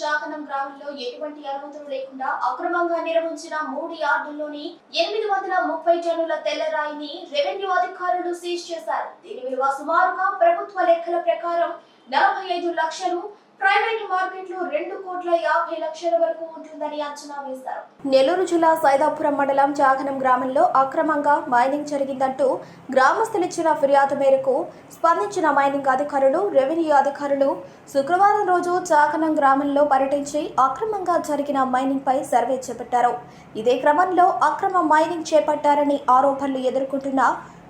చాకనం గ్రామంలో ఎటువంటి అనుమతులు లేకుండా అక్రమంగా నిర్వహించిన మూడు యార్డుల్లోని ఎనిమిది వందల ముప్పై టన్నుల తెల్లరాయిని రెవెన్యూ అధికారులు సీజ్ చేశారు. దీని విలువ సుమారుగా ప్రభుత్వ లెక్కల ప్రకారం నలభై ఐదు లక్షలు ప్రైవేట్ మార్కెట్లో రెండు కోట్ల యాభై లక్షల వరకు ఉంటుందని అంచనా వేశారు. నెల్లూరు జిల్లా సైదాపురం మండలం చాగనం గ్రామంలో అక్రమంగా మైనింగ్ జరిగిందంటూ గ్రామస్తులు ఇచ్చిన ఫిర్యాదు మేరకు స్పందించిన మైనింగ్ అధికారులు రెవెన్యూ అధికారులు శుక్రవారం రోజు జాగనం గ్రామంలో పర్యటించి అక్రమంగా జరిగిన మైనింగ్ పై సర్వే చేపట్టారు. ఇదే క్రమంలో అక్రమ మైనింగ్ చేపట్టారని ఆరోపణలు ఎదుర్కొంటున్న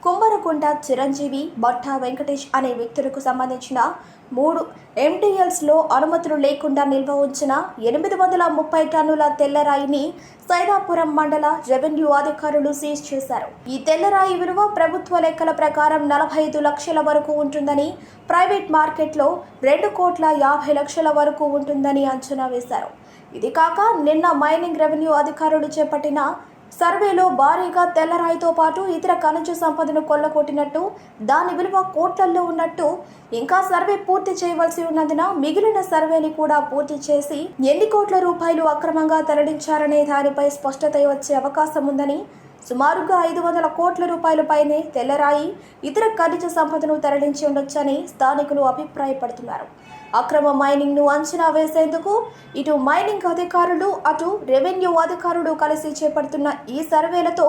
కుమ్మరకుంట చిరంజీవి బట్టా వెంకటేష్ అనే వ్యక్తులకు సంబంధించిన మూడు ఎంటీఎల్స్లో అనుమతులు లేకుండా నిల్వ ఉంచిన ఎనిమిది వందల ముప్పై టన్నుల తెల్లరాయిని సైదాపురం మండల రెవెన్యూ అధికారులు సీజ్ చేశారు. ఈ తెల్లరాయి విలువ ప్రభుత్వ లెక్కల ప్రకారం నలభై ఐదు లక్షల వరకు ఉంటుందని ప్రైవేట్ మార్కెట్లో రెండు కోట్ల యాభై లక్షల వరకు ఉంటుందని అంచనా వేశారు. ఇది కాక నిన్న మైనింగ్ రెవెన్యూ అధికారులు చేపట్టిన సర్వేలో భారీగా తెల్లరాయితో పాటు ఇతర ఖనిజ సంపదను కొల్లగొట్టినట్టు దాని విలువ కోట్లల్లో ఉన్నట్టు ఇంకా సర్వే పూర్తి చేయవలసి ఉన్నందున మిగిలిన సర్వేని కూడా పూర్తి చేసి ఎన్ని కోట్ల రూపాయలు అక్రమంగా తరలించారనే దానిపై స్పష్టత వచ్చే అవకాశం ఉందని సుమారుగా ఐదు వందల కోట్ల రూపాయల పైనే తెల్లరాయి ఇతర ఖనిజ సంపదను తరలించి ఉండొచ్చని స్థానికులు అభిప్రాయపడుతున్నారు. అక్రమ మైనింగ్ను అంచనా వేసేందుకు ఇటు మైనింగ్ అధికారులు అటు రెవెన్యూ అధికారులు కలిసి చేపడుతున్న ఈ సర్వేలతో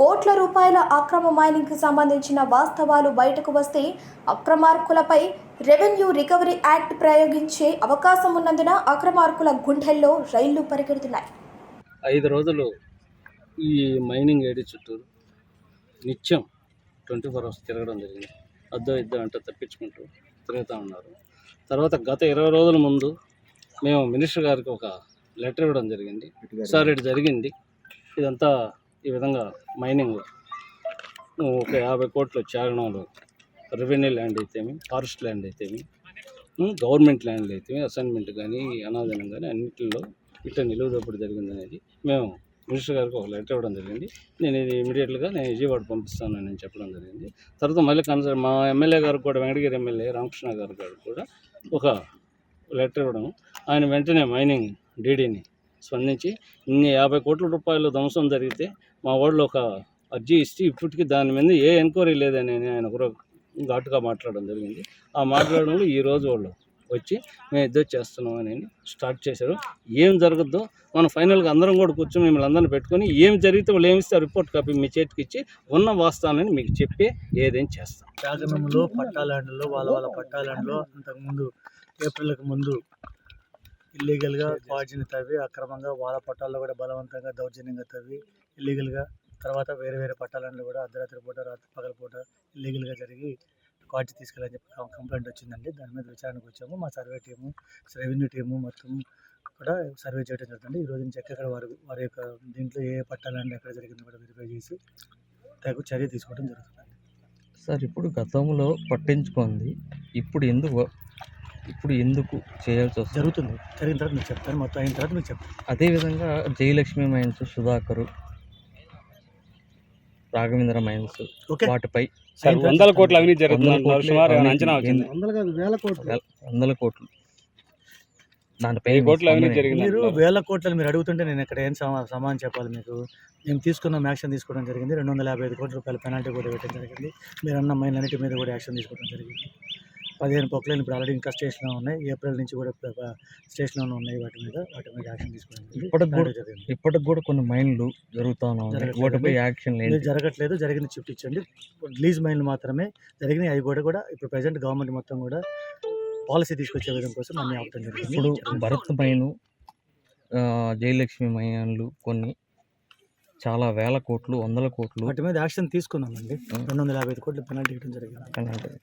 కోట్ల రూపాయల అక్రమ మైనింగ్కి సంబంధించిన వాస్తవాలు బయటకు వస్తే అక్రమార్కులపై రెవెన్యూ రికవరీ యాక్ట్ ప్రయోగించే అవకాశం ఉన్నందున అక్రమార్కుల గుండెల్లో రైళ్ళు పరిగెడుతున్నాయి. ఐదు రోజులు ఈ మైనింగ్ ఏడి చుట్టూరు నిత్యం ట్వంటీ ఫోర్ అవర్స్ తిరగడం జరిగింది. అద్దో ఇద్దో అంటే తప్పించుకుంటూ తిరుగుతూ ఉన్నారు. తర్వాత గత ఇరవై రోజుల ముందు మేము మినిస్టర్ గారికి ఒక లెటర్ ఇవ్వడం జరిగింది. సార్ ఇటు జరిగింది. ఇదంతా ఈ విధంగా మైనింగ్ ఒక యాభై కోట్లు చారణాలు రెవెన్యూ ల్యాండ్ అయితేమి ఫారెస్ట్ ల్యాండ్ అయితేమి గవర్నమెంట్ ల్యాండ్లు అయితేమి అసైన్మెంట్ కానీ అనాదనం కానీ అన్నింటిలో ఇట్లా నిలువదప్పుడు జరిగింది అనేది మేము మినిస్టర్ గారికి ఒక లెటర్ ఇవ్వడం జరిగింది. నేను ఇది ఇమీడియట్గా నేను విజయవాడ పంపిస్తాను అని చెప్పడం జరిగింది. తర్వాత మళ్ళీ కన్సర్ మా ఎమ్మెల్యే గారు కూడా వెంకటగిరి ఎమ్మెల్యే రామకృష్ణ గారు గారు కూడా ఒక లెటర్ ఇవ్వడం ఆయన వెంటనే మైనింగ్ డీడీని స్పందించి ఇన్ని యాభై కోట్ల రూపాయలు ధ్వంసం జరిగితే మా వాళ్ళు ఒక అర్జీ ఇస్తే ఇప్పటికీ దాని మీద ఏ ఎంక్వైరీ లేదని ఆయన కూడా ఘాటుగా మాట్లాడడం జరిగింది. ఆ మాట్లాడడంలో ఈ రోజు వాళ్ళు వచ్చి మేము ఇద్దరు చేస్తున్నాం అని స్టార్ట్ చేశారు. ఏం జరగద్దో మనం ఫైనల్గా అందరం కూడా కూర్చొని మిమ్మల్ని అందరిని పెట్టుకొని ఏం జరిగితే వాళ్ళు ఏమిస్తే రిపోర్ట్ కాపీ మీ చేతికి ఇచ్చి ఉన్న వాస్తవాన్ని మీకు చెప్పి ఏదేం చేస్తాం. శాసనంలో పట్టాలండ్లో వాళ్ళ వాళ్ళ పట్టాలండ్లో అంతకుముందు ఏప్రిల్కి ముందు ఇల్లీగల్గా పాజిని తవ్వి అక్రమంగా వాళ్ళ పట్టాల్లో కూడా బలవంతంగా దౌర్జన్యంగా తవ్వి ఇల్లీగల్గా తర్వాత వేరే వేరే పట్టాలండ్లు కూడా అర్ధరాత్రి పూట రాత్రి పగల పూట ఇల్లీగల్గా జరిగి కాడ్జి తీసుకెళ్ళని చెప్పి కంప్లైంట్ వచ్చిందండి. దాని మీద విచారణకు వచ్చాము. మా సర్వే టీము రెవెన్యూ టీము మొత్తం కూడా సర్వే చేయడం జరుగుతుంది ఈ రోజు నుంచి ఎక్కడ వారి వారి యొక్క దీంట్లో ఏ పట్టాలండి ఎక్కడ జరిగిందో కూడా వెరిఫై చేసి తగు చర్య తీసుకోవడం జరుగుతుంది సార్ ఇప్పుడు గతంలో పట్టించుకుంది. ఇప్పుడు ఎందుకు ఇప్పుడు ఎందుకు చేయాల్సి వస్తుంది? జరుగుతుంది. జరిగిన తర్వాత మీకు చెప్తాను. మొత్తం అయిన తర్వాత మీకు చెప్తాను. అదేవిధంగా జయలక్ష్మి మైన్స్ సుధాకరు రాఘవేంద్ర మైన్స్ వాటిపై సార్ వందల కోట్ల అవినీతి జరుగుతుంది అంచనా వచ్చింది. వేల కోట్లు. వందల కోట్లు. దానిపై కోట్ల అవినీతి జరిగింది మీరు. వేల కోట్లని మీరు అడుగుతుంటే నేను ఇక్కడ ఏం సమా సమాధానం చెప్పాలి మీకు? మేము తీసుకున్న యాక్షన్ తీసుకోవడం జరిగింది. రెండు వందల యాభై ఐదు కోట్ల రూపాయల పెనాల్టీ కూడా పెట్టడం జరిగింది. మీరు అన్న మైన్ అన్నిటి మీద కూడా యాక్షన్ తీసుకోవడం జరిగింది. పదిహేను పొక్కలు ఇప్పుడు ఆల్రెడీ ఇంకా స్టేషన్లో ఉన్నాయి. ఏప్రిల్ నుంచి కూడా స్టేషన్లోనే ఉన్నాయి వాటి మీద. వాటి మీద యాక్షన్ తీసుకోవడం జరిగింది. ఇప్పటికి కూడా- ఇప్పటికి కూడా కొన్ని మైన్లు జరుగుతూ ఉన్నాయి. జరగట్లేదు. వాటిపై యాక్షన్ ఇది లేదు జరగట్లేదు. జరిగిన షిఫ్ట్ ఇచ్చండి. లీజ్ మైన్లు మాత్రమే. జరిగినాయి అవి కూడా కూడా ఇప్పుడు ప్రజెంట్ గవర్నమెంట్ మొత్తం కూడా పాలసీ తీసుకొచ్చే విధం కోసం అన్ని ఆపడం జరిగింది. ఇప్పుడు భరత్ మైను జయలక్ష్మి మైన్లు కొన్ని చాలా వేల కోట్లు వందల కోట్లు వాటి మీద యాక్షన్ తీసుకున్నామండి. రెండు వందల యాభై ఐదు కోట్ల పెనాల్టీ ఇవ్వడం జరిగింది.